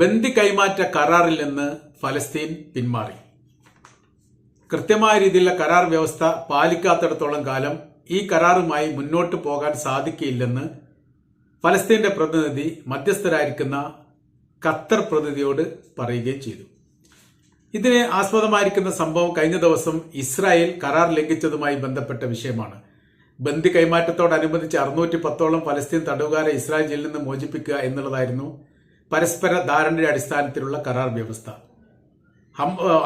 ബന്ദി കൈമാറ്റ കരാറിൽ നിന്ന് ഫലസ്തീൻ പിന്മാറി. കൃത്യമായ രീതിയിലുള്ള കരാർ വ്യവസ്ഥ പാലിക്കാത്തിടത്തോളം കാലം ഈ കരാറുമായി മുന്നോട്ട് പോകാൻ സാധിക്കില്ലെന്ന് ഫലസ്തീന്റെ പ്രതിനിധി മധ്യസ്ഥരായിരിക്കുന്ന ഖത്തർ പ്രതിനിധിയോട് പറയുകയും ചെയ്തു. ഇതിനെ ആസ്പദമായിരിക്കുന്ന സംഭവം കഴിഞ്ഞ ദിവസം ഇസ്രായേൽ കരാർ ലംഘിച്ചതുമായി ബന്ധപ്പെട്ട വിഷയമാണ്. ബന്ദി കൈമാറ്റത്തോടനുബന്ധിച്ച് അറുന്നൂറ്റി പത്തോളം ഫലസ്തീൻ തടവുകാരെ ഇസ്രായേൽ ജയിലിൽ നിന്ന് മോചിപ്പിക്കുക എന്നുള്ളതായിരുന്നു പരസ്പര ധാരണയുടെ അടിസ്ഥാനത്തിലുള്ള കരാർ വ്യവസ്ഥ.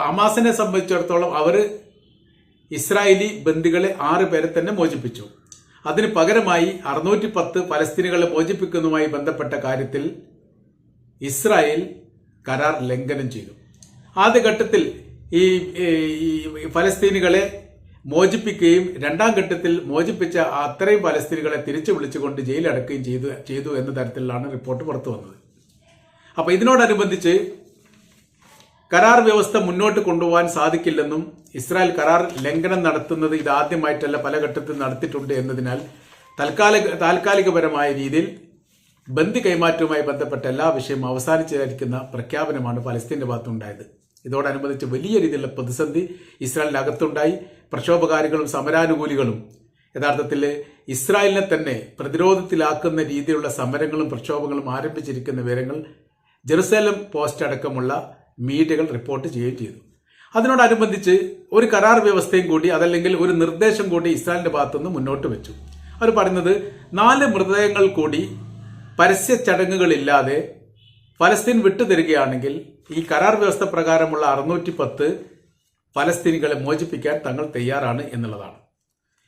ഹമാസിനെ സംബന്ധിച്ചിടത്തോളം അവർ ഇസ്രായേലി ബന്ദികളെ ആറ് പേരെ തന്നെ മോചിപ്പിച്ചു. അതിന് പകരമായി അറുന്നൂറ്റി പത്ത് ഫലസ്തീനുകളെ മോചിപ്പിക്കുന്നതുമായി ബന്ധപ്പെട്ട കാര്യത്തിൽ ഇസ്രായേൽ കരാർ ലംഘനം ചെയ്തു. ആദ്യഘട്ടത്തിൽ ഈ ഫലസ്തീനുകളെ മോചിപ്പിക്കുകയും രണ്ടാം ഘട്ടത്തിൽ മോചിപ്പിച്ച അത്രയും ഫലസ്തീനുകളെ തിരിച്ചു വിളിച്ചുകൊണ്ട് ജയിലടക്കുകയും ചെയ്തു ചെയ്തു എന്ന തരത്തിലാണ് റിപ്പോർട്ട് പുറത്തു വന്നത്. അപ്പൊ ഇതിനോടനുബന്ധിച്ച് കരാർ വ്യവസ്ഥ മുന്നോട്ട് കൊണ്ടുപോകാൻ സാധിക്കില്ലെന്നും ഇസ്രായേൽ കരാർ ലംഘനം നടത്തുന്നത് ഇതാദ്യമായിട്ടല്ല പല ഘട്ടത്തിൽ നടത്തിയിട്ടുണ്ട് എന്നതിനാൽ തൽക്കാലിക താൽക്കാലികപരമായ രീതിയിൽ ബന്ദി കൈമാറ്റവുമായി ബന്ധപ്പെട്ട എല്ലാ വിഷയവും അവസാനിച്ചായിരിക്കുന്ന പ്രഖ്യാപനമാണ് പലസ്തീന്റെ ഭാഗത്തുണ്ടായത്. ഇതോടനുബന്ധിച്ച് വലിയ രീതിയിലുള്ള പ്രതിസന്ധി ഇസ്രായേലിന്റെ അകത്തുണ്ടായി. പ്രക്ഷോഭകാരികളും സമരാനുകൂലികളും യഥാർത്ഥത്തിൽ ഇസ്രായേലിനെ തന്നെ പ്രതിരോധത്തിലാക്കുന്ന രീതിയിലുള്ള സമരങ്ങളും പ്രക്ഷോഭങ്ങളും ആരംഭിച്ചിരിക്കുന്ന വിവരങ്ങൾ ജെറുസലേം പോസ്റ്റ് അടക്കമുള്ള മീഡിയകൾ റിപ്പോർട്ട് ചെയ്യുകയും ചെയ്തു. അതിനോടനുബന്ധിച്ച് ഒരു കരാർ വ്യവസ്ഥയും കൂടി അതല്ലെങ്കിൽ ഒരു നിർദ്ദേശം കൂടി ഇസ്രായേലിന്റെ ഭാഗത്തുനിന്ന് മുന്നോട്ട് വെച്ചു. അവർ പറയുന്നത് നാല് മൃതദേഹങ്ങൾ കൂടി പരസ്യ ചടങ്ങുകളില്ലാതെ ഫലസ്തീൻ വിട്ടുതരികയാണെങ്കിൽ ഈ കരാർ വ്യവസ്ഥ പ്രകാരമുള്ള അറുന്നൂറ്റി പത്ത് ഫലസ്തീനികളെ മോചിപ്പിക്കാൻ തങ്ങൾ തയ്യാറാണ് എന്നുള്ളതാണ്.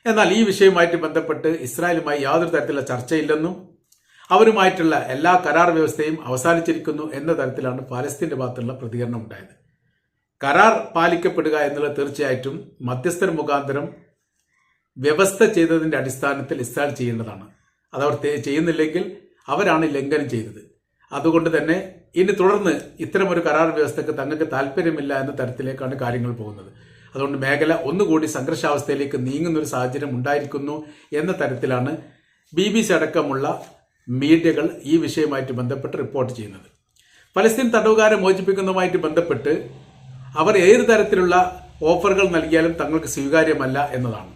എന്നാൽ ഈ വിഷയവുമായിട്ട് ബന്ധപ്പെട്ട് ഇസ്രായേലുമായി യാതൊരു തരത്തിലുള്ള ചർച്ചയില്ലെന്നും അവരുമായിട്ടുള്ള എല്ലാ കരാർ വ്യവസ്ഥയും അവസാനിച്ചിരിക്കുന്നു എന്ന തരത്തിലാണ് പാലസ്തീന്റെ ഭാഗത്തുള്ള പ്രതികരണം ഉണ്ടായത്. കരാർ പാലിക്കപ്പെടുക എന്നുള്ള തീർച്ചയായിട്ടും മധ്യസ്ഥർ മുഖാന്തരം വ്യവസ്ഥ ചെയ്തതിന്റെ അടിസ്ഥാനത്തിൽ ഇസ്രായേൽ ചെയ്യേണ്ടതാണ്. അതവർ അവർ ചെയ്യുന്നില്ലെങ്കിൽ അവരാണ് ലംഘനം ചെയ്തത്. അതുകൊണ്ട് തന്നെ ഇനി തുടർന്ന് ഇത്തരമൊരു കരാർ വ്യവസ്ഥക്ക് തങ്ങൾക്ക് താല്പര്യമില്ല എന്ന തരത്തിലേക്കാണ് കാര്യങ്ങൾ പോകുന്നത്. അതുകൊണ്ട് മേഖല ഒന്നുകൂടി സംഘർഷാവസ്ഥയിലേക്ക് നീങ്ങുന്ന ഒരു സാഹചര്യം ഉണ്ടായിരിക്കുന്നു എന്ന തരത്തിലാണ് ബി ബി സി അടക്കമുള്ള മീഡിയകൾ ഈ വിഷയവുമായിട്ട് ബന്ധപ്പെട്ട് റിപ്പോർട്ട് ചെയ്യുന്നത്. ഫലസ്തീൻ തടവുകാരെ മോചിപ്പിക്കുന്നതുമായിട്ട് ബന്ധപ്പെട്ട് അവർ ഏത് തരത്തിലുള്ള ഓഫറുകൾ നൽകിയാലും തങ്ങൾക്ക് സ്വീകാര്യമല്ല എന്നതാണ്.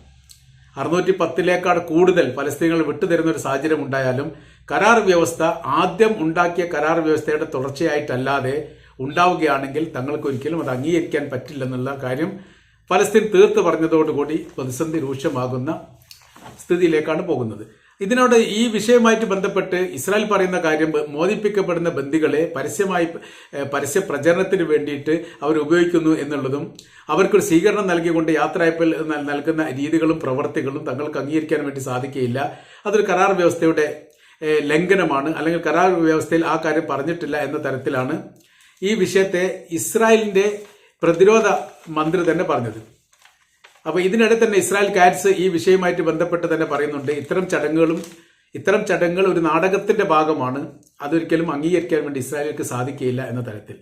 അറുന്നൂറ്റി പത്തിലേക്കാൾ കൂടുതൽ ഫലസ്തീനുകൾ വിട്ടുതരുന്ന ഒരു സാഹചര്യം ഉണ്ടായാലും കരാർ വ്യവസ്ഥ ആദ്യം ഉണ്ടാക്കിയ കരാർ വ്യവസ്ഥയുടെ തുടർച്ചയായിട്ടല്ലാതെ ഉണ്ടാവുകയാണെങ്കിൽ തങ്ങൾക്ക് ഒരിക്കലും അത് അംഗീകരിക്കാൻ പറ്റില്ലെന്നുള്ള കാര്യം ഫലസ്തീൻ തീർത്ത് പറഞ്ഞതോടുകൂടി പ്രതിസന്ധി രൂക്ഷമാകുന്ന സ്ഥിതിയിലേക്കാണ് പോകുന്നത്. ഇതിനോട് ഈ വിഷയവുമായിട്ട് ബന്ധപ്പെട്ട് ഇസ്രായേൽ പറയുന്ന കാര്യം മോദിപ്പിക്കപ്പെടുന്ന ബന്ദികളെ പരസ്യമായി പരസ്യ പ്രചരണത്തിന് വേണ്ടിയിട്ട് അവർ ഉപയോഗിക്കുന്നു എന്നുള്ളതും അവർക്കൊരു സ്വീകരണം നൽകിക്കൊണ്ട് യാത്രയപ്പിൽ നൽ- നൽകുന്ന രീതികളും പ്രവർത്തികളും തങ്ങൾക്ക് അംഗീകരിക്കാൻ വേണ്ടി സാധിക്കുകയില്ല. അതൊരു കരാർ വ്യവസ്ഥയുടെ ലംഘനമാണ്. അല്ലെങ്കിൽ കരാർ വ്യവസ്ഥയിൽ ആ കാര്യം പറഞ്ഞിട്ടില്ല എന്ന തരത്തിലാണ് ഈ വിഷയത്തെ ഇസ്രായേലിന്റെ പ്രതിരോധ മന്ത്രി തന്നെ പറഞ്ഞത്. അപ്പൊ ഇതിനിടെ തന്നെ ഇസ്രായേൽ കാറ്റ്സ് ഈ വിഷയവുമായിട്ട് ബന്ധപ്പെട്ട് തന്നെ പറയുന്നുണ്ട്. ഇത്തരം ചടങ്ങുകളും ഇത്തരം ചടങ്ങുകൾ ഒരു നാടകത്തിന്റെ ഭാഗമാണ്. അതൊരിക്കലും അംഗീകരിക്കാൻ വേണ്ടി ഇസ്രായേലിക്ക് സാധിക്കുകയില്ല എന്ന തരത്തിൽ.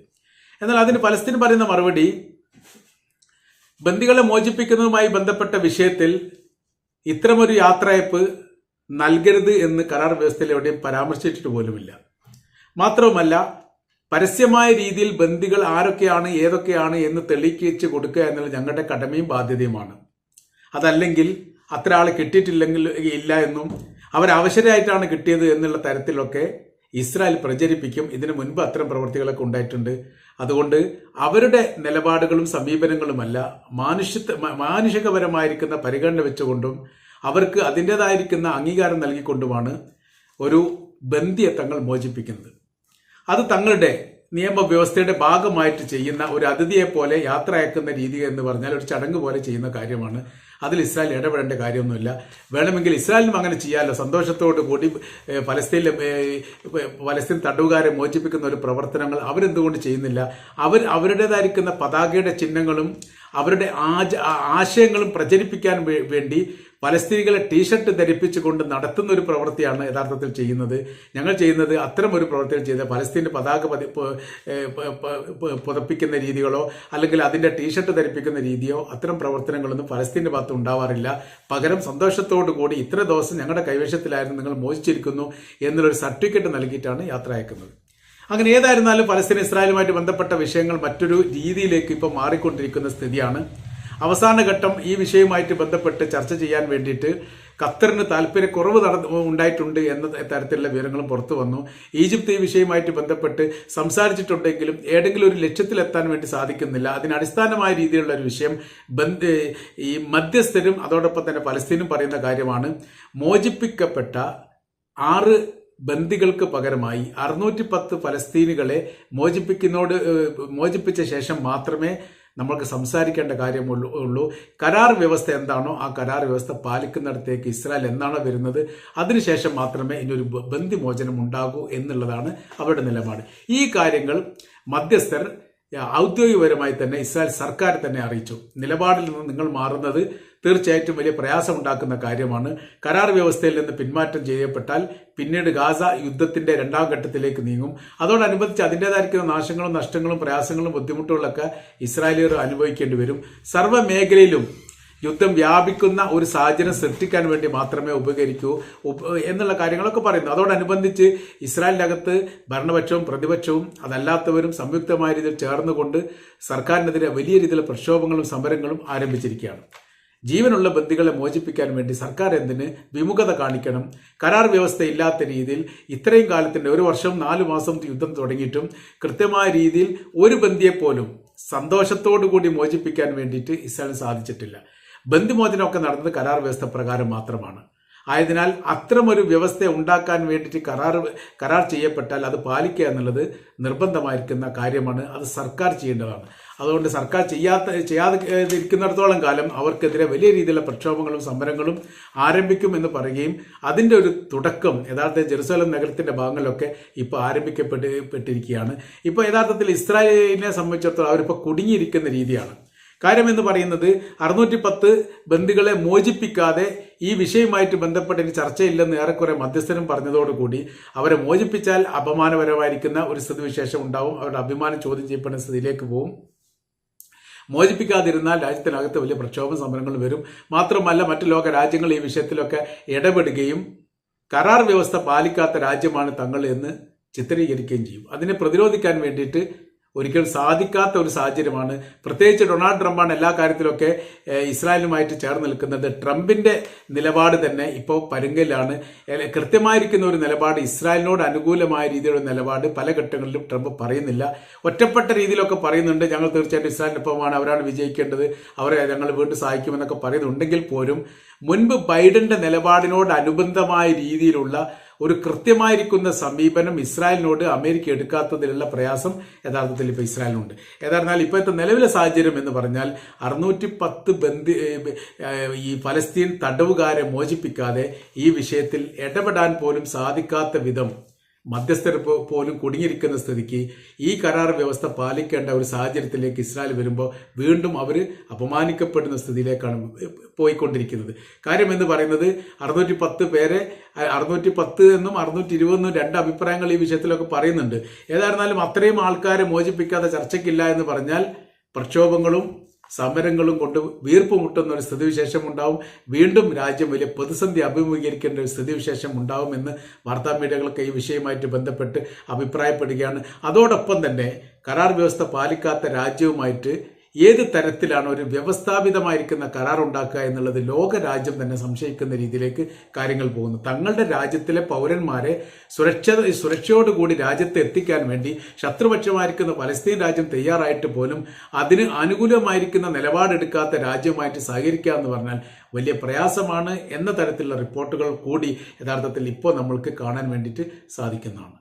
എന്നാൽ അതിന് പലസ്തീൻ പറയുന്ന മറുപടി ബന്ദികളെ മോചിപ്പിക്കുന്നതുമായി ബന്ധപ്പെട്ട വിഷയത്തിൽ ഇത്തരമൊരു യാത്രയപ്പ് നൽകരുത് എന്ന് കരാർ വ്യവസ്ഥയിൽ എവിടെയും പരാമർശിച്ചിട്ട് പോലുമില്ല. മാത്രവുമല്ല പരസ്യമായ രീതിയിൽ ബന്ദികൾ ആരൊക്കെയാണ് ഏതൊക്കെയാണ് എന്ന് തെളിയിച്ച് കൊടുക്കുക എന്നുള്ള ഞങ്ങളുടെ കടമയും ബാധ്യതയുമാണ്. അതല്ലെങ്കിൽ അത്ര ആൾ കിട്ടിയിട്ടില്ലെങ്കിൽ ഇല്ല എന്നും അവരവശരായിട്ടാണ് കിട്ടിയത് എന്നുള്ള തരത്തിലൊക്കെ ഇസ്രായേൽ പ്രചരിപ്പിക്കും. ഇതിനു മുൻപ് അത്തരം പ്രവൃത്തികളൊക്കെ ഉണ്ടായിട്ടുണ്ട്. അതുകൊണ്ട് അവരുടെ നിലപാടുകളും സമീപനങ്ങളുമല്ല മാനുഷ്യ മാനുഷികപരമായിരിക്കുന്ന പരിഗണന വെച്ചുകൊണ്ടും അവർക്ക് അതിന്റെതായിരിക്കുന്ന അംഗീകാരം നൽകിക്കൊണ്ടുമാണ് ഒരു ബന്ധിയെ തങ്ങൾ മോചിപ്പിക്കുന്നത്. അത് തങ്ങളുടെ നിയമവ്യവസ്ഥയുടെ ഭാഗമായിട്ട് ചെയ്യുന്ന ഒരു അതിഥിയെ പോലെ യാത്ര അയക്കുന്ന രീതി എന്ന് പറഞ്ഞാൽ ഒരു ചടങ്ങ് പോലെ ചെയ്യുന്ന കാര്യമാണ് അതിൽ ഇസ്രായേൽ ഇടപെടേണ്ട കാര്യമൊന്നുമില്ല. വേണമെങ്കിൽ ഇസ്രായേലിനും അങ്ങനെ ചെയ്യാമല്ലോ സന്തോഷത്തോട് കൂടി ഫലസ്തീനിലെ ഫലസ്തീൻ തടവുകാരെ മോചിപ്പിക്കുന്ന ഒരു പ്രവർത്തനങ്ങൾ അവരെന്തുകൊണ്ട് ചെയ്യുന്നില്ല? അവർ അവരുടേതായിരിക്കുന്ന പതാകയുടെ ചിഹ്നങ്ങളും അവരുടെ ആശയങ്ങളും പ്രചരിപ്പിക്കാൻ വേണ്ടി പലസ്തീനികളെ ടീഷർട്ട് ധരിപ്പിച്ചുകൊണ്ട് നടത്തുന്ന ഒരു പ്രവൃത്തിയാണ് യഥാർത്ഥത്തിൽ ചെയ്യുന്നത്. ഞങ്ങൾ ചെയ്യുന്നത് അത്തരം ഒരു പ്രവൃത്തികൾ ചെയ്ത പലസ്തീന്റെ പതാക പതി പുതപ്പിക്കുന്ന രീതികളോ അല്ലെങ്കിൽ അതിന്റെ ടീഷർട്ട് ധരിപ്പിക്കുന്ന രീതിയോ അത്തരം പ്രവർത്തനങ്ങളൊന്നും പലസ്തീന്റെ ഭാഗത്ത് ഉണ്ടാവാറില്ല. പകരം സന്തോഷത്തോടു കൂടി ഇത്ര ദിവസം ഞങ്ങളുടെ കൈവശത്തിലായിരുന്നു നിങ്ങൾ മോചിച്ചിരിക്കുന്നു എന്നുള്ളൊരു സർട്ടിഫിക്കറ്റ് നൽകിയിട്ടാണ് യാത്ര അയക്കുന്നത്. അങ്ങനെ ഏതായിരുന്നാലും പലസ്തീൻ ഇസ്രായേലുമായിട്ട് ബന്ധപ്പെട്ട വിഷയങ്ങൾ മറ്റൊരു രീതിയിലേക്ക് ഇപ്പോൾ മാറിക്കൊണ്ടിരിക്കുന്ന സ്ഥിതിയാണ്. അവസാന ഘട്ടം ഈ വിഷയവുമായിട്ട് ബന്ധപ്പെട്ട് ചർച്ച ചെയ്യാൻ വേണ്ടിയിട്ട് ഖത്തറിന് താല്പര്യക്കുറവ് നട ഉണ്ടായിട്ടുണ്ട് എന്ന തരത്തിലുള്ള വിവരങ്ങളും പുറത്തു വന്നു. ഈജിപ്ത് ഈ വിഷയവുമായിട്ട് ബന്ധപ്പെട്ട് സംസാരിച്ചിട്ടുണ്ടെങ്കിലും ഏതെങ്കിലും ഒരു ലക്ഷ്യത്തിലെത്താൻ വേണ്ടി സാധിക്കുന്നില്ല. അതിന് അടിസ്ഥാനമായ രീതിയിലുള്ള ഒരു വിഷയം ബന്ധ ഈ മധ്യസ്ഥരും അതോടൊപ്പം തന്നെ പലസ്തീനും പറയുന്ന കാര്യമാണ്. മോചിപ്പിക്കപ്പെട്ട ആറ് ബന്ദികൾക്ക് പകരമായി അറുന്നൂറ്റി പത്ത് ഫലസ്തീനുകളെ മോചിപ്പിക്കുന്നോട് മോചിപ്പിച്ച ശേഷം മാത്രമേ നമ്മൾക്ക് സംസാരിക്കേണ്ട കാര്യമുള്ളൂ ഉള്ളൂ കരാർ വ്യവസ്ഥ എന്താണോ ആ കരാർ വ്യവസ്ഥ പാലിക്കുന്നിടത്തേക്ക് ഇസ്രായേൽ എന്നാണോ വരുന്നത്? അതിനുശേഷം മാത്രമേ ഇനിയൊരു ബന്ധിമോചനം ഉണ്ടാകൂ എന്നുള്ളതാണ് അവരുടെ നിലപാട്. ഈ കാര്യങ്ങൾ മധ്യസ്ഥർ ഔദ്യോഗികപരമായി തന്നെ ഇസ്രായേൽ സർക്കാർ തന്നെ അറിയിച്ചു. നിലപാടിൽ നിന്ന് നിങ്ങൾ മാറുന്നത് തീർച്ചയായിട്ടും വലിയ പ്രയാസമുണ്ടാക്കുന്ന കാര്യമാണ്. കരാർ വ്യവസ്ഥയിൽ നിന്ന് പിന്മാറ്റം ചെയ്യപ്പെട്ടാൽ പിന്നീട് ഗാസ യുദ്ധത്തിന്റെ രണ്ടാം ഘട്ടത്തിലേക്ക് നീങ്ങും. അതോടനുബന്ധിച്ച് അതിന്റെതായിരിക്കുന്ന നാശങ്ങളും നഷ്ടങ്ങളും പ്രയാസങ്ങളും ബുദ്ധിമുട്ടുകളൊക്കെ ഇസ്രായേലിയർ അനുഭവിക്കേണ്ടി വരും. സർവ മേഖലയിലും യുദ്ധം വ്യാപിക്കുന്ന ഒരു സാഹചര്യം സൃഷ്ടിക്കാൻ വേണ്ടി മാത്രമേ ഉപകരിക്കൂ. എന്നുള്ള കാര്യങ്ങളൊക്കെ പറയുന്നു. അതോടനുബന്ധിച്ച് ഇസ്രായേലിനകത്ത് ഭരണപക്ഷവും പ്രതിപക്ഷവും അതല്ലാത്തവരും സംയുക്തമായ രീതിയിൽ ചേർന്നുകൊണ്ട് സർക്കാരിനെതിരെ വലിയ രീതിയിലുള്ള പ്രക്ഷോഭങ്ങളും സമരങ്ങളും ആരംഭിച്ചിരിക്കുകയാണ്. ജീവനുള്ള ബന്ധികളെ മോചിപ്പിക്കാൻ വേണ്ടി സർക്കാർ എന്തിന് വിമുഖത കാണിക്കണം? കരാർ വ്യവസ്ഥ ഇല്ലാത്ത രീതിയിൽ ഇത്രയും കാലത്തിന്റെ ഒരു വർഷം നാലു മാസം യുദ്ധം തുടങ്ങിയിട്ടും കൃത്യമായ രീതിയിൽ ഒരു ബന്ദിയെപ്പോലും സന്തോഷത്തോടു കൂടി മോചിപ്പിക്കാൻ വേണ്ടിയിട്ട് ഇസ്രായേൽ സാധിച്ചിട്ടില്ല. ബന്ദിമോചനമൊക്കെ നടന്നത് കരാർ വ്യവസ്ഥ പ്രകാരം മാത്രമാണ്. ആയതിനാൽ അത്തരമൊരു വ്യവസ്ഥ ഉണ്ടാക്കാൻ വേണ്ടിയിട്ട് കരാർ കരാർ ചെയ്യപ്പെട്ടാൽ അത് പാലിക്കുക എന്നുള്ളത് നിർബന്ധമായിരിക്കുന്ന കാര്യമാണ്. അത് സർക്കാർ ചെയ്യേണ്ടതാണ്. അതുകൊണ്ട് സർക്കാർ ചെയ്യാത്ത ചെയ്യാതെ ഇരിക്കുന്നിടത്തോളം കാലം അവർക്കെതിരെ വലിയ രീതിയിലുള്ള പ്രക്ഷോഭങ്ങളും സമരങ്ങളും ആരംഭിക്കും എന്ന് പറയുകയും അതിന്റെ ഒരു തുടക്കം യഥാർത്ഥ ജെറുസലം നഗരത്തിന്റെ ഭാഗങ്ങളിലൊക്കെ ഇപ്പോൾ ആരംഭിക്കപ്പെട്ട് പെട്ടിരിക്കുകയാണ്. ഇപ്പോൾ യഥാർത്ഥത്തിൽ ഇസ്രായേലിനെ സംബന്ധിച്ചിടത്തോളം അവരിപ്പോൾ കുടുങ്ങിയിരിക്കുന്ന രീതിയാണ്. കാര്യം എന്ന് പറയുന്നത് അറുന്നൂറ്റി പത്ത് ബന്ദികളെ മോചിപ്പിക്കാതെ ഈ വിഷയവുമായിട്ട് ബന്ധപ്പെട്ട് ഇനി ചർച്ചയില്ലെന്ന് ഏറെക്കുറെ മധ്യസ്ഥനും പറഞ്ഞതോടുകൂടി അവരെ മോചിപ്പിച്ചാൽ അപമാനപരമായിരിക്കുന്ന ഒരു സ്ഥിതിവിശേഷം ഉണ്ടാവും. അവരുടെ അഭിമാനം ചോദ്യം ചെയ്യപ്പെടുന്ന സ്ഥിതിയിലേക്ക് പോകും മോചിപ്പിക്കാതിരുന്നാൽ രാജ്യത്തിനകത്ത് വലിയ പ്രക്ഷോഭ സമരങ്ങൾ വരും. മാത്രമല്ല മറ്റു ലോക രാജ്യങ്ങൾ ഈ വിഷയത്തിലൊക്കെ ഇടപെടുകയും കരാർ വ്യവസ്ഥ പാലിക്കാത്ത രാജ്യമാണ് തങ്ങൾ എന്ന് ചിത്രീകരിക്കുകയും ചെയ്യും. അതിനെ പ്രതിരോധിക്കാൻ വേണ്ടിയിട്ട് ഒരിക്കലും സാധിക്കാത്ത ഒരു സാഹചര്യമാണ്. പ്രത്യേകിച്ച് ഡൊണാൾഡ് ട്രംപാണ് എല്ലാ കാര്യത്തിലൊക്കെ ഇസ്രായേലുമായിട്ട് ചേർന്ന് നിൽക്കുന്നത്. ട്രംപിന്റെ നിലപാട് തന്നെ ഇപ്പോൾ പരുങ്കലാണ് കൃത്യമായിരിക്കുന്ന ഒരു നിലപാട് ഇസ്രായേലിനോട് അനുകൂലമായ രീതിയിലുള്ള നിലപാട് പല ഘട്ടങ്ങളിലും ട്രംപ് പറയുന്നില്ല. ഒറ്റപ്പെട്ട രീതിയിലൊക്കെ പറയുന്നുണ്ട്. ഞങ്ങൾ തീർച്ചയായിട്ടും ഇസ്രായേലിനൊപ്പമാണ് അവരാണ് വിജയിക്കേണ്ടത് അവരെ ഞങ്ങൾ വീണ്ടും സഹായിക്കുമെന്നൊക്കെ പറയുന്നുണ്ടെങ്കിൽ പോലും മുൻപ് ബൈഡന്റെ നിലപാടിനോട് അനുബന്ധമായ രീതിയിലുള്ള ഒരു കൃത്യമായിരിക്കുന്ന സമീപനം ഇസ്രായേലിനോട് അമേരിക്ക എടുക്കാത്തതിലുള്ള പ്രയാസം യഥാർത്ഥത്തിൽ ഇപ്പോൾ ഇസ്രായേലിനുണ്ട്. ഏതായിരുന്നാൽ ഇപ്പോഴത്തെ നിലവിലെ സാഹചര്യം എന്ന് പറഞ്ഞാൽ അറുന്നൂറ്റി പത്ത് ബന്ധി ഈ ഫലസ്തീൻ തടവുകാരെ മോചിപ്പിക്കാതെ ഈ വിഷയത്തിൽ ഇടപെടാൻ പോലും സാധിക്കാത്ത വിധം മധ്യസ്ഥർ പോലും കുടുങ്ങിയിരിക്കുന്ന സ്ഥിതിക്ക് ഈ കരാർ വ്യവസ്ഥ പാലിക്കേണ്ട ഒരു സാഹചര്യത്തിലേക്ക് ഇസ്രായേൽ വരുമ്പോൾ വീണ്ടും അവർ അപമാനിക്കപ്പെടുന്ന സ്ഥിതിയിലേക്കാണ് പോയിക്കൊണ്ടിരിക്കുന്നത്. കാര്യം എന്ന് പറയുന്നത് അറുന്നൂറ്റി പത്ത് പേരെ അറുന്നൂറ്റി പത്ത് എന്നും അറുന്നൂറ്റി ഇരുപതെന്നും രണ്ട് അഭിപ്രായങ്ങൾ ഈ വിഷയത്തിലൊക്കെ പറയുന്നുണ്ട്. ഏതായിരുന്നാലും അത്രയും ആൾക്കാരെ മോചിപ്പിക്കാതെ ചർച്ചയ്ക്കില്ല എന്ന് പറഞ്ഞാൽ പ്രക്ഷോഭങ്ങളും സമരങ്ങളും കൊണ്ട് വീർപ്പ് മുട്ടുന്ന ഒരു സ്ഥിതിവിശേഷം ഉണ്ടാവും. വീണ്ടും രാജ്യം വലിയ പ്രതിസന്ധി അഭിമുഖീകരിക്കേണ്ട ഒരു സ്ഥിതിവിശേഷം ഉണ്ടാവുമെന്ന് വാർത്താ മീഡിയകളൊക്കെ ഈ വിഷയവുമായിട്ട് ബന്ധപ്പെട്ട് അഭിപ്രായപ്പെടുകയാണ്. അതോടൊപ്പം തന്നെ കരാർ വ്യവസ്ഥ പാലിക്കാത്ത രാജ്യവുമായിട്ട് ഏത് തരത്തിലാണ് ഒരു വ്യവസ്ഥാപിതമായിരിക്കുന്ന കരാർ ഉണ്ടാക്കുക എന്നുള്ളത് ലോകരാജ്യം തന്നെ സംശയിക്കുന്ന രീതിയിലേക്ക് കാര്യങ്ങൾ പോകുന്നു. തങ്ങളുടെ രാജ്യത്തിലെ പൗരന്മാരെ സുരക്ഷ സുരക്ഷയോടുകൂടി രാജ്യത്ത് എത്തിക്കാൻ വേണ്ടി ശത്രുപക്ഷമായിരിക്കുന്ന പലസ്തീൻ രാജ്യം തയ്യാറായിട്ട് പോലും അതിന് അനുകൂലമായിരിക്കുന്ന നിലപാടെടുക്കാത്ത രാജ്യമായിട്ട് സഹകരിക്കുക എന്ന് പറഞ്ഞാൽ വലിയ പ്രയാസമാണ് എന്ന തരത്തിലുള്ള റിപ്പോർട്ടുകൾ കൂടി യഥാർത്ഥത്തിൽ ഇപ്പോൾ നമ്മൾക്ക് കാണാൻ വേണ്ടിയിട്ട് സാധിക്കുന്നതാണ്.